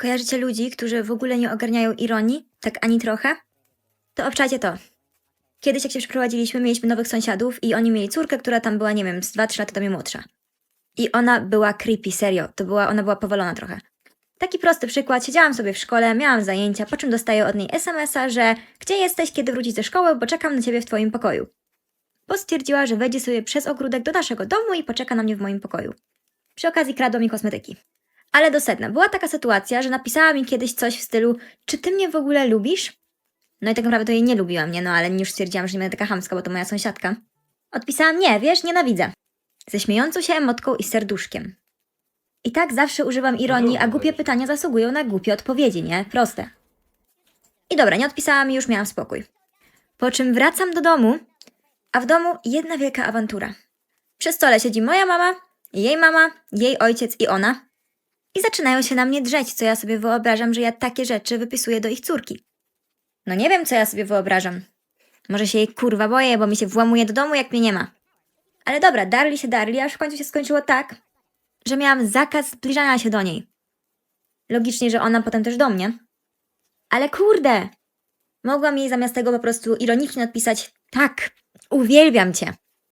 Kojarzycie ludzi, którzy w ogóle nie ogarniają ironii? Tak ani trochę? To obczajcie to. Kiedyś jak się przeprowadziliśmy, mieliśmy nowych sąsiadów i oni mieli córkę, która tam była, nie wiem, z 2-3 lata do mnie młodsza. I ona była creepy, serio. To była, ona była powalona trochę. Taki prosty przykład. Siedziałam sobie w szkole, miałam zajęcia, po czym dostaję od niej SMS-a, że gdzie jesteś, kiedy wrócisz ze szkoły, bo czekam na ciebie w twoim pokoju. Bo stwierdziła, że wejdzie sobie przez ogródek do naszego domu i poczeka na mnie w moim pokoju. Przy okazji kradła mi kosmetyki. Ale do sedna. Była taka sytuacja, że napisała mi kiedyś coś w stylu czy ty mnie w ogóle lubisz? No i tak naprawdę to jej nie lubiłam, nie? No ale już stwierdziłam, że nie będę taka chamska, bo to moja sąsiadka. Odpisałam nie, wiesz, nienawidzę. Ze śmiejącą się emotką i serduszkiem. I tak zawsze używam ironii, a głupie pytania zasługują na głupie odpowiedzi, nie? Proste. I dobra, nie odpisała mi, już miałam spokój. Po czym wracam do domu, a w domu jedna wielka awantura. Przy stole siedzi moja mama, jej mama, jej ojciec i ona. I zaczynają się na mnie drzeć, co ja sobie wyobrażam, że ja takie rzeczy wypisuję do ich córki. No nie wiem, co ja sobie wyobrażam. Może się jej kurwa boję, bo mi się włamuje do domu, jak mnie nie ma. Ale dobra, darli się darli, aż w końcu się skończyło tak, że miałam zakaz zbliżania się do niej. Logicznie, że ona potem też do mnie. Ale kurde! Mogłam jej zamiast tego po prostu ironicznie odpisać: Tak, uwielbiam cię.